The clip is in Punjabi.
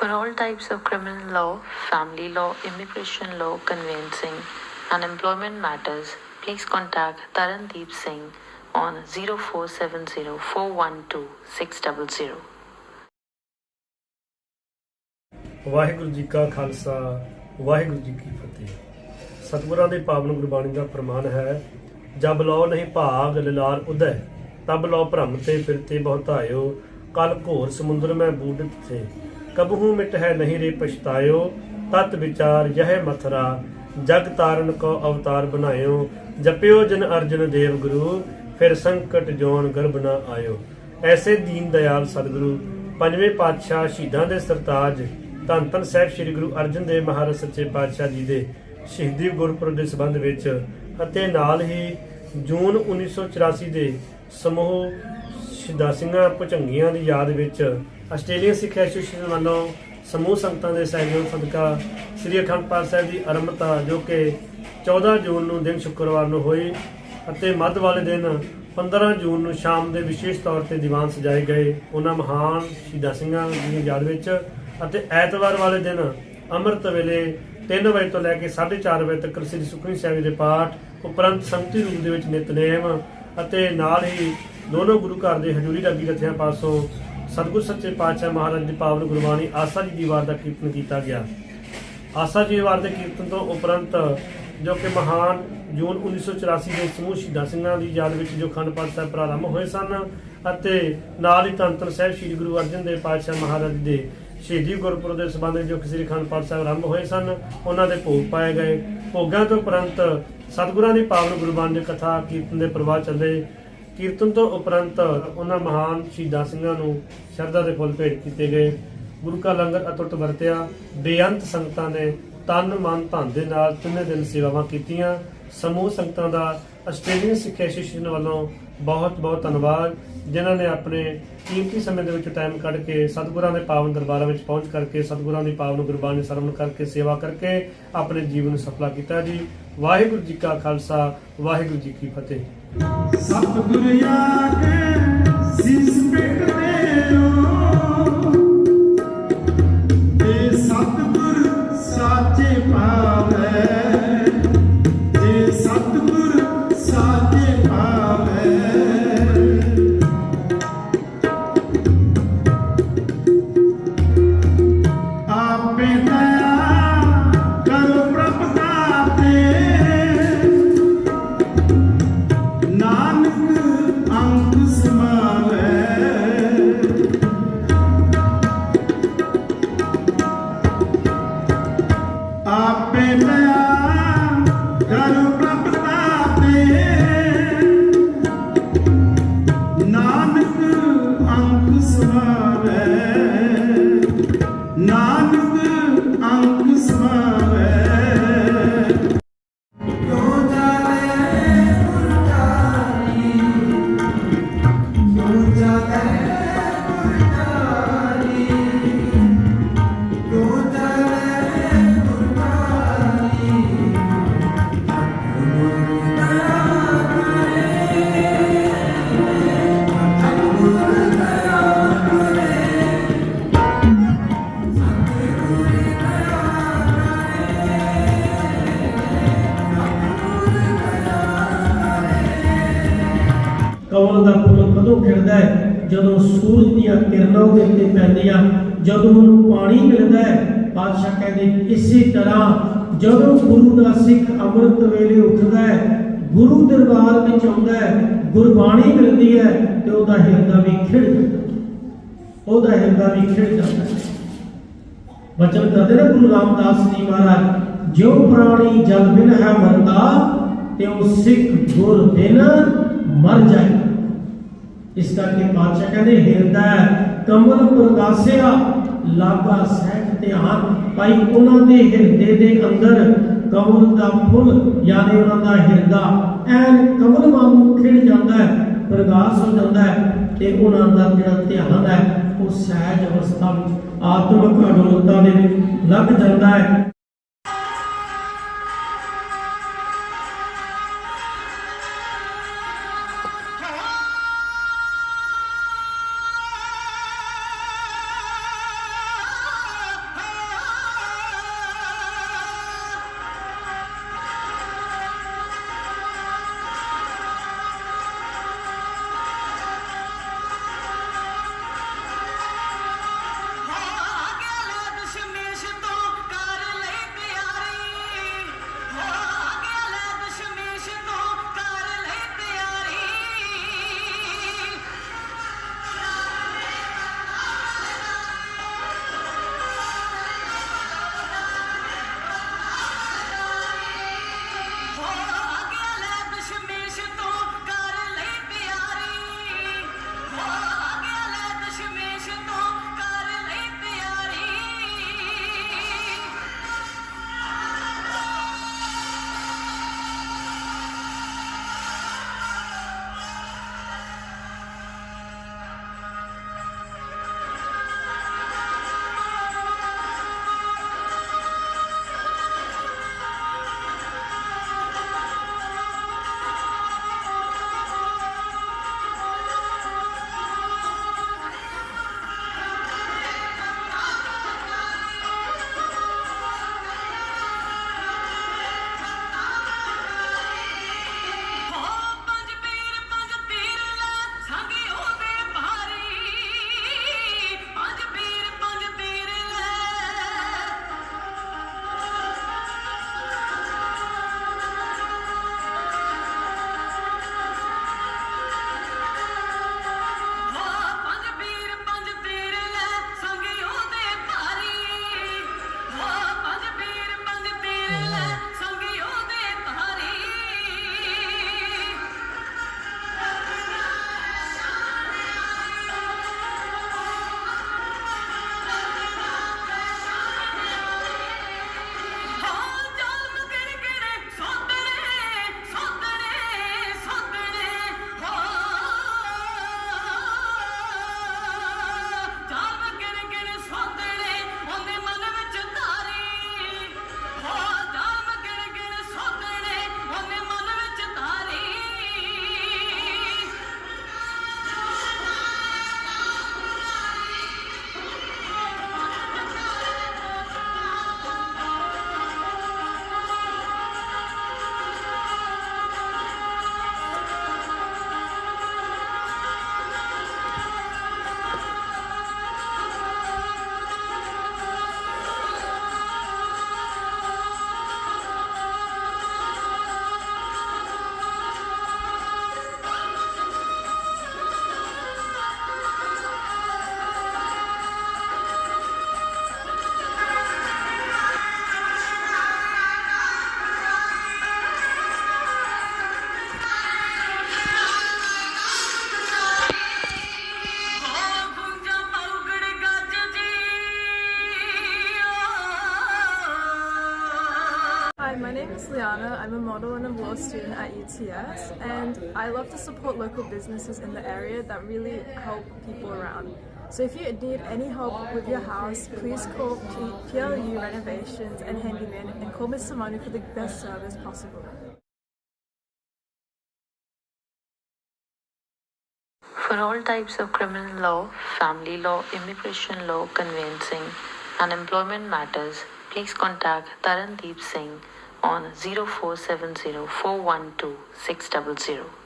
For all types of criminal law, family law, immigration law, conveyancing, and employment matters, please contact Tarandeep Singh on 0470 412 600. Waheguru ji ਕਾ ਖਾਲਸਾ ਵਾਹਿਗੁਰੂ ਜੀ ਕੀ ਫਤਿਹ ਸਤਿਗੁਰਾਂ ਦੇ ਪਾਵਨ ਗੁਰਬਾਣੀ ਦਾ ਫਰਮਾਨ ਹੈ ਜਬ ਲੋ ਨਹੀਂ ਭਾਗ ਲਿਲਾਰ ਉਦੈ ਤਬ ਲੋ ਭ੍ਰਮ ਤੇ ਫਿਰਤੇ ਬਹੁਤਾਇਓ ਕਲ ਘੋਰ ਸਮੁੰਦਰ ਮੈਂ ਬੂਡਤ ਥੇ ਕਬਹੂ ਮਿਟ ਹੈ ਨਹੀਂ ਰੇ ਪਛਤਾਇਓ, ਤਤ ਵਿਚਾਰ ਯਹ ਮਥਰਾ, ਜਗ ਤਾਰਨ ਕੋ ਅਵਤਾਰ ਬਣਾਇਓ, ਜਪਿਓ ਜਨ ਅਰਜਨ ਦੇਵ ਗੁਰੂ, ਫਿਰ ਸੰਕਟ ਜੋਨ ਗਰਭ ਨਾ ਆਇਓ। ਐਸੇ ਦੀਨ ਦਇਆਲ ਸਤਿਗੁਰੂ, ਪੰਜਵੇਂ ਪਾਤਸ਼ਾਹ ਸ਼ਹੀਦਾਂ ਦੇ ਸਰਤਾਜ, ਧੰਨ ਧੰਨ ਸਾਹਿਬ ਸ੍ਰੀ ਗੁਰੂ ਅਰਜਨ ਦੇਵ ਮਹਾਰਾਜ ਸੱਚੇ ਪਾਤਸ਼ਾਹ ਜੀ ਦੇ ਸ਼ਹੀਦੀ ਗੁਰਪੁਰਬ ਦੇ ਸੰਬੰਧ ਵਿੱਚ ਅਤੇ ਨਾਲ ਹੀ ਜੂਨ 1984 ਦੇ ਸਮੂਹ ਸ਼ਹੀਦਾਂ ਸਿੰਘਾਂ ਭੁਜੰਗੀਆਂ ਦੀ ਯਾਦ ਵਿੱਚ ਆਸਟ੍ਰੇਲੀਅਨ ਸਿੱਖ ਐਸੋਸੀਏਸ਼ਨ ਵੱਲੋਂ ਸਮੂਹ ਸੰਗਤਾਂ ਦੇ ਸਹਿਯੋਗ ਸਦਕਾ ਸ੍ਰੀ ਅਖੰਡ ਪਾਠ ਸਾਹਿਬ ਦੀ ਆਰੰਭਤਾ, ਜੋ ਕਿ 14 ਜੂਨ ਨੂੰ ਦਿਨ ਸ਼ੁੱਕਰਵਾਰ ਨੂੰ ਹੋਈ ਅਤੇ ਮੱਧ ਵਾਲੇ ਦਿਨ 15 ਜੂਨ ਨੂੰ ਸ਼ਾਮ ਦੇ ਵਿਸ਼ੇਸ਼ ਤੌਰ ਤੇ ਦੀਵਾਨ ਸਜਾਏ ਗਏ। ਉਹਨਾਂ ਮਹਾਨ ਸ਼ਹੀਦਾਂ ਸਿੰਘਾਂ ਦੀ ਯਾਦ ਵਿੱਚ ਅਤੇ ਐਤਵਾਰ ਵਾਲੇ ਦਿਨ ਅੰਮ੍ਰਿਤ ਵੇਲੇ 3 ਵਜੇ ਤੋਂ ਲੈ ਕੇ 4:30 ਵਜੇ ਤੱਕ ਸ੍ਰੀ ਸੁਖਮਨੀ ਸਾਹਿਬ ਦੇ ਪਾਠ, ਉਪਰੰਤ ਸੰਗਤੀ ਰੂਪ ਦੇ ਵਿੱਚ ਨਿਤਨੇਮ ਅਤੇ ਨਾਲ ਹੀ ਦੋਨੋਂ ਗੁਰੂ ਘਰ ਦੇ ਹਜ਼ੂਰੀ ਰਾਗੀ ਜਥਿਆਂ ਪਾਸੋਂ ਸਤਿਗੁਰ ਸੱਚੇ ਪਾਤਸ਼ਾਹ ਮਹਾਰਾਜ ਦੀ ਪਾਵਨ ਗੁਰਬਾਣੀ ਆਸਾ ਜੀ ਦੀ ਵਾਰ ਦਾ ਕੀਰਤਨ ਕੀਤਾ ਗਿਆ। ਆਸਾ ਜੀ ਵਾਰ ਦੇ ਕੀਰਤਨ ਤੋਂ ਉਪਰੰਤ ਜੋ ਕਿ ਮਹਾਨ ਜੂਨ 1984 ਦੇ ਸਮੂਹ ਸ਼ਹੀਦਾਂ ਸਿੰਘਾਂ ਦੀ ਯਾਦ ਵਿੱਚ ਜੋ ਖੰਡ ਪਾਠ ਸਾਹਿਬ ਪ੍ਰਾਰੰਭ ਹੋਏ ਸਨ ਅਤੇ ਨਾਲ ਹੀ ਤੰਤਰ ਸਾਹਿਬ ਸ੍ਰੀ ਗੁਰੂ ਅਰਜਨ ਦੇਵ ਪਾਤਸ਼ਾਹ ਮਹਾਰਾਜ ਦੇ ਸ਼ਹੀਦੀ ਗੁਰਪੁਰਬ ਦੇ ਸੰਬੰਧ ਵਿੱਚ ਜੋ ਕਿ ਸ੍ਰੀ ਖੰਡ ਪਾਠ ਸਾਹਿਬ ਆਰੰਭ ਹੋਏ ਸਨ, ਉਹਨਾਂ ਦੇ ਭੋਗ ਪਾਏ ਗਏ। ਭੋਗਾਂ ਤੋਂ ਉਪਰੰਤ ਸਤਿਗੁਰਾਂ ਦੀ ਪਾਵਨ ਗੁਰਬਾਣੀ ਦੀ ਕਥਾ ਕੀਰਤਨ ਦੇ ਪ੍ਰਵਾਹ ਚੱਲੇ ਕੀਰਤਨ ਤੋਂ ਉਪਰੰਤ ਉਹਨਾਂ ਮਹਾਨ ਸ਼ਹੀਦਾਂ ਸਿੰਘਾਂ ਨੂੰ ਸ਼ਰਧਾ ਦੇ ਫੁੱਲ ਭੇਟ ਕੀਤੇ ਗਏ। ਗੁਰੂ ਕਾ ਲੰਗਰ ਅਟੁੱਟ ਵਰਤਿਆ। ਬੇਅੰਤ ਸੰਗਤਾਂ ਨੇ ਤਨ ਮਨ ਧਨ ਦੇ ਨਾਲ ਤਿੰਨੇ ਦਿਨ ਸੇਵਾਵਾਂ ਕੀਤੀਆਂ। ਸਮੂਹ ਸੰਗਤਾਂ ਦਾ ਆਸਟ੍ਰੇਲੀਅਨ ਸਿੱਖ ਐਸੋਸੀਏਸ਼ਨ ਵੱਲੋਂ ਬਹੁਤ ਬਹੁਤ ਧੰਨਵਾਦ, ਜਿਨ੍ਹਾਂ ਨੇ ਆਪਣੇ ਕੀਮਤੀ ਸਮੇਂ ਦੇ ਵਿੱਚ ਟਾਈਮ ਕੱਢ ਕੇ ਸਤਿਗੁਰਾਂ ਦੇ ਪਾਵਨ ਦਰਬਾਰਾਂ ਵਿੱਚ ਪਹੁੰਚ ਕਰਕੇ, ਸਤਿਗੁਰਾਂ ਦੀ ਪਾਵਨ ਗੁਰਬਾਣੀ ਸਰਵਣ ਕਰਕੇ, ਸੇਵਾ ਕਰਕੇ ਆਪਣੇ ਜੀਵਨ ਨੂੰ ਸਫਲਾ ਕੀਤਾ ਜੀ। ਵਾਹਿਗੁਰੂ ਜੀ ਕਾ ਖਾਲਸਾ, ਵਾਹਿਗੁਰੂ ਜੀ ਕੀ ਫਤਿਹ। ਸਤਿਗੁਰ ਆਗੇ An kısma ਕਮਲ ਦਾ ਫੁੱਲ ਕਦੋਂ ਖਿੜਦਾ ਹੈ? ਜਦੋਂ ਸੂਰਜ ਦੀਆਂ ਕਿਰਨਾਂ ਉਹਦੇ ਉੱਤੇ ਪੈਂਦੀਆਂ, ਜਦੋਂ ਉਹਨੂੰ ਪਾਣੀ ਮਿਲਦਾ ਹੈ ਪਾਤਸ਼ਾਹ ਕਹਿੰਦੇ, ਇਸੇ ਤਰ੍ਹਾਂ ਜਦੋਂ ਗੁਰੂ ਦਾ ਸਿੱਖ ਅੰਮ੍ਰਿਤ ਵੇਲੇ ਉੱਠਦਾ ਹੈ, ਗੁਰੂ ਦਰਬਾਰ ਵਿੱਚ ਆਉਂਦਾ ਹੈ, ਗੁਰਬਾਣੀ ਮਿਲਦੀ ਹੈ, ਤੇ ਉਹਦਾ ਹਿਰਦਾ ਵੀ ਖਿੜ ਜਾਂਦਾ ਉਹਦਾ ਹਿਰਦਾ ਵੀ ਖਿੜ ਜਾਂਦਾ ਹੈ। ਬਚਨ ਕਰਦੇ ਨੇ ਗੁਰੂ ਰਾਮਦਾਸ ਜੀ ਮਹਾਰਾਜ, ਜਿਉ ਪ੍ਰਾਣੀ ਜਲ ਬਿਨ ਹੈ ਮਰਦਾ ਤੇ ਉਹ ਸਿੱਖ ਗੁਰ ਬਿਨ ਮਰ ਜਾਏ। ਇਸ ਕਰਕੇ ਪਾਤਸ਼ਾਹ ਕਹਿੰਦੇ, ਹਿਰਦਾ ਕਮਲ ਪ੍ਰਗਾਸਿਆ, ਲਾਗਾ ਸਹਿਜ ਧਿਆਨ। ਭਾਈ, ਉਹਨਾਂ ਦੇ ਹਿਰਦੇ ਦੇ ਅੰਦਰ ਕਮਲ ਦਾ ਫੁੱਲ, ਯਾਨੀ ਉਹਨਾਂ ਦਾ ਹਿਰਦਾ, ਐਨ ਕਮਲ ਵਾਂਗੂ ਖਿੜ ਜਾਂਦਾ ਹੈ, ਪ੍ਰਗਾਸ ਹੋ ਜਾਂਦਾ ਹੈ, ਤੇ ਉਹਨਾਂ ਦਾ ਜਿਹੜਾ ਧਿਆਨ ਹੈ, ਉਹ ਸਹਿਜ ਅਵਸਥਾ ਵਿੱਚ, ਆਤਮਿਕ ਅਡੋਲਤਾ ਦੇ ਵਿੱਚ ਲੱਗ ਜਾਂਦਾ ਹੈ। Liana. I'm a model and a law student at UTS, and I love to support local businesses in the area that really help people around. So if you need any help with your house, please call P- PLU Renovations and Handyman and call Mr. Manu for the best service possible. For all types of criminal law, family law, immigration law, conveyancing, and employment matters, please contact Tarandeep Singh on 0470 412